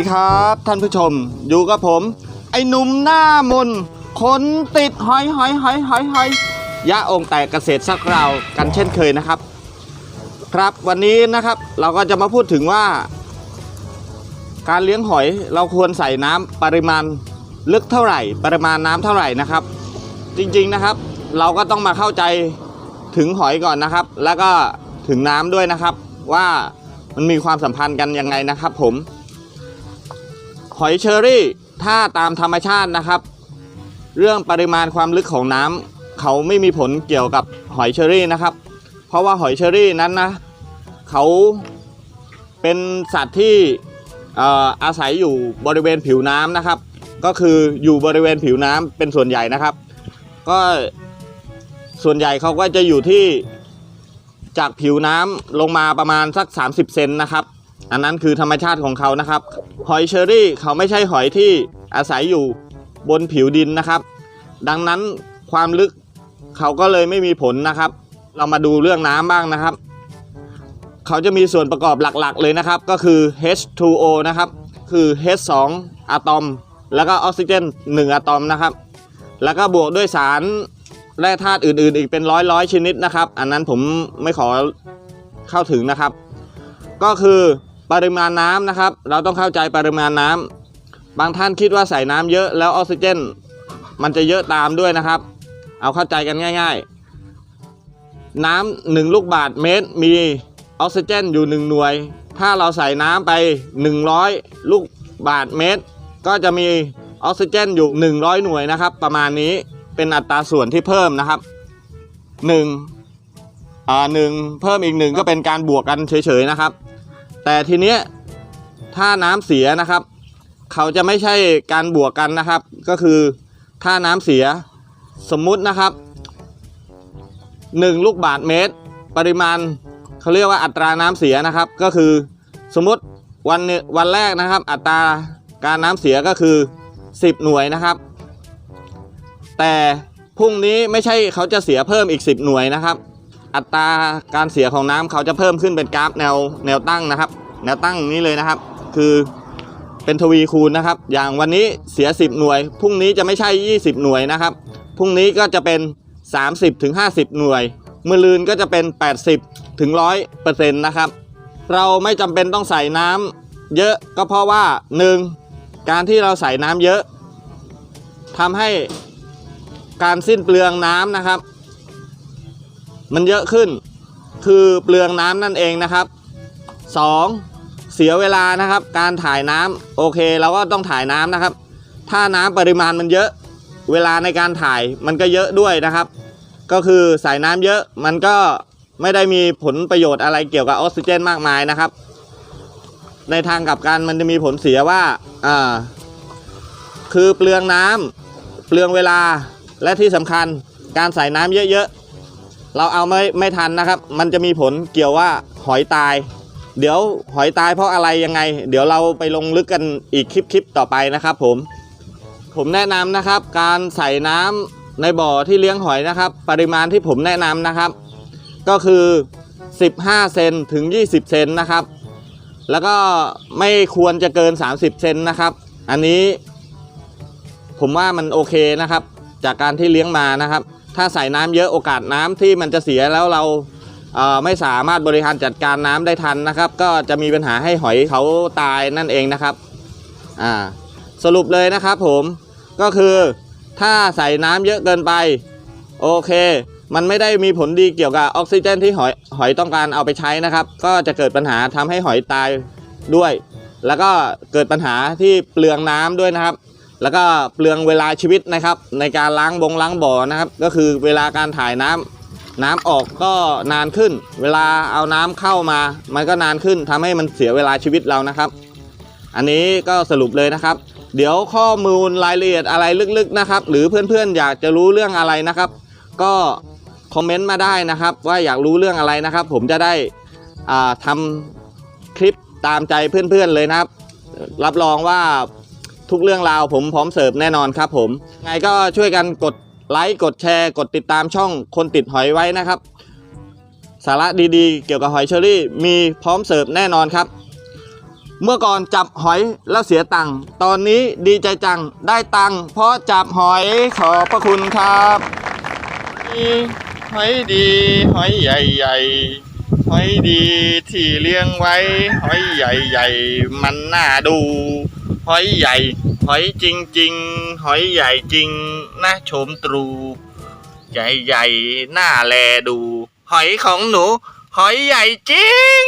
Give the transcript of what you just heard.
ดีครับท่านผู้ชม อยู่กับผม ไอ้หนุ่มหน้ามนคนติดหอยหอยหอยหอยหอยยะองแตกเกษตรสักราวกันเช่นเคยนะครับ ครับวันนี้นะครับเราก็จะมาพูดถึงว่า การเลี้ยงหอยเราควรใส่น้ำปริมาณลึกเท่าไหร่ ปริมาณน้ำเท่าไหร่นะครับ จริงๆนะครับ เราก็ต้องมาเข้าใจถึงหอยก่อนนะครับ แล้วก็ถึงน้ำด้วยนะครับว่ามันมีความสัมพันธ์กันยังไงนะครับผม หอยเชอรี่ถ้าตามธรรมชาตินะครับ เรื่องปริมาณความลึกของน้ำเขาไม่มีผลเกี่ยวกับหอยเชอรี่นะครับ เพราะว่าหอยเชอรี่นั้นนะเขาเป็นสัตว์ที่อาศัยอยู่บริเวณผิวน้ำนะครับ ก็คืออยู่บริเวณผิวน้ำเป็นส่วนใหญ่นะครับ ก็ส่วนใหญ่เขาก็จะอยู่ที่จากผิวน้ำลงมาประมาณสัก 30 เซนนะครับ อันนั้นคือธรรมชาติของเขานะครับ หอยเชอรี่เขาไม่ใช่หอยที่อาศัยอยู่บนผิวดินนะครับ ดังนั้นความลึกเขาก็เลยไม่มีผลนะครับ เรามาดูเรื่องน้ำบ้างนะครับ เขาจะมีส่วนประกอบหลักๆ เลยนะครับ ก็คือ H2O นะครับ คือ H2 อะตอม แล้วก็ออกซิเจน 1 อะตอมนะครับ แล้วก็บวกด้วยสารแร่ธาตุอื่นๆ อีกเป็นร้อยร้อยชนิดนะครับ อันนั้นผมไม่ขอเข้าถึงนะครับ ก็คือ ปริมาณน้ำนะครับ เราต้องเข้าใจปริมาณน้ำบางท่านคิดว่าใส่น้ำเยอะแล้วออกซิเจน มันจะเยอะตามด้วยนะครับ เอาเข้าใจกันง่าย ๆ น้ำหนึ่งลูกบาทเมตรมีออกซิเจนอยู่หนึ่งหน่วย ถ้าเราใส่น้ำไป 100 ลูกบาทเมตร ก็จะมีออกซิเจนอยู่ 100 หน่วยนะครับ ประมาณนี้เป็นอัตราส่วนที่เพิ่มนะครับ1อ่าหนึ่งเพิ่มอีกหนึ่งก็เป็นการบวกกันเฉยๆนะครับ แต่ทีเนี้ยถ้าน้ำเสียนะครับ เขาจะไม่ใช่การบวกกันนะครับ ก็คือถ้าน้ำเสียสมมุตินะครับ 1 ลูกบาทเมตร ปริมาณเขาเรียกว่าอัตราน้ำเสียนะครับ ก็คือสมมติวันนี้วันแรกนะครับ อัตราการน้ำเสียก็คือ 10 หน่วยนะครับ แต่พรุ่งนี้ไม่ใช่เขาจะเสียเพิ่มอีก 10 หน่วยนะครับ อัตราการเสียของน้ำเขาจะเพิ่มขึ้นเป็นกราฟแนวแนวตั้งนะครับ แนวตั้งนี้เลยนะครับ คือเป็นทวีคูณนะครับ อย่างวันนี้เสีย 10 หน่วยพรุ่งนี้จะไม่ใช่ 20 หน่วยนะครับพรุ่งนี้ก็จะเป็น 30ถึง50หน่วยมือลืนก็จะเป็น 80ถึง100เปอร์เซ็นต์นะครับ เราไม่จำเป็นต้องใส่น้ำเยอะก็เพราะว่า 1. การที่เราใส่น้ำเยอะทำให้การสิ้นเปลืองน้ำนะครับ มันเยอะขึ้น คือเปลืองน้ำนั่นเองนะครับ 2. เสียเวลานะครับ การถ่ายน้ำโอเคเราก็ต้องถ่ายน้ำนะครับ ถ้าน้ำปริมาณมันเยอะ เวลาในการถ่ายมันก็เยอะด้วยนะครับ ก็คือใส่น้ำเยอะมันก็ไม่ได้มีผลประโยชน์อะไรเกี่ยวกับออกซิเจนมากมายนะครับ ในทางกลับกันมันจะมีผลเสียว่าอ่าคือเปลืองน้ำเปลืองเวลาและที่สำคัญการใส่น้ำเยอะๆ เราเอาไม่ไม่ทันนะครับ มันจะมีผลเกี่ยวว่าหอยตาย เดี๋ยวหอยตายเพราะอะไรยังไง เดี๋ยวเราไปลงลึกกันอีกคลิปคลิปต่อไปนะครับ ผม ผมแนะนำนะครับ การใส่น้ำในบ่อที่เลี้ยงหอยนะครับ ปริมาณที่ผมแนะนำนะครับ ก็คือ 15 เซนถึง 20 เซนนะครับ แล้วก็ไม่ควรจะเกิน 30 เซนนะครับ อันนี้ ผมว่ามันโอเคนะครับ จากการที่เลี้ยงมานะครับ ถ้าใส่น้ำเยอะโอกาสน้ำที่มันจะเสียแล้วเราไม่สามารถบริหารจัดการน้ำได้ทันนะครับ ก็จะมีปัญหาให้หอยเขาตายนั่นเองนะครับสรุปเลยนะครับผมก็คือถ้าใส่น้ำเยอะเกินไป โอเค มันไม่ได้มีผลดีเกี่ยวกับออกซิเจนที่หอยหอยต้องการเอาไปใช้นะครับ ก็จะเกิดปัญหาทำให้หอยตายด้วย แล้วก็เกิดปัญหาที่เปลืองน้ำด้วยนะครับ แล้วก็เปลืองเวลาชีวิตนะครับ ในการล้างบงล้างบ่อนะครับ ก็คือเวลาการถ่ายน้ำน้ำออกก็นานขึ้น เวลาเอาน้ำเข้ามา มันก็นานขึ้นทำให้มันเสียเวลาชีวิตเรานะครับ อันนี้ก็สรุปเลยนะครับ เดี๋ยวข้อมูลรายละเอียดอะไรลึกๆนะครับ หรือเพื่อนๆอยากจะรู้เรื่องอะไรนะครับ ก็คอมเมนต์มาได้นะครับ ว่าอยากรู้เรื่องอะไรนะครับ ผมจะได้อ่าทำคลิปตามใจเพื่อนๆเลยนะครับ รับรองว่า ทุกเรื่องราวผมพร้อมเสิร์ฟแน่นอนครับผมไงก็ช่วยกันกดไลค์กดแชร์ กดติดตามช่องคนติดหอยไว้นะครับ สาระดีๆ เกี่ยวกับหอยเชอรี่ มีพร้อมเสิร์ฟแน่นอนครับ เมื่อก่อนจับหอยแล้วเสียตังค์ตอนนี้ดีใจจังได้ตังค์เพราะจับหอยขอบพระคุณครับหอยดีหอยใหญ่ๆหอยดีที่เลี้ยงไว้ หอยใหญ่ๆมันน่าดู หอยใหญ่ หอยจริง ๆ หอยใหญ่จริงนะชมตรู ใหญ่ๆหน้าแลดู หอยของหนู หอยใหญ่จริง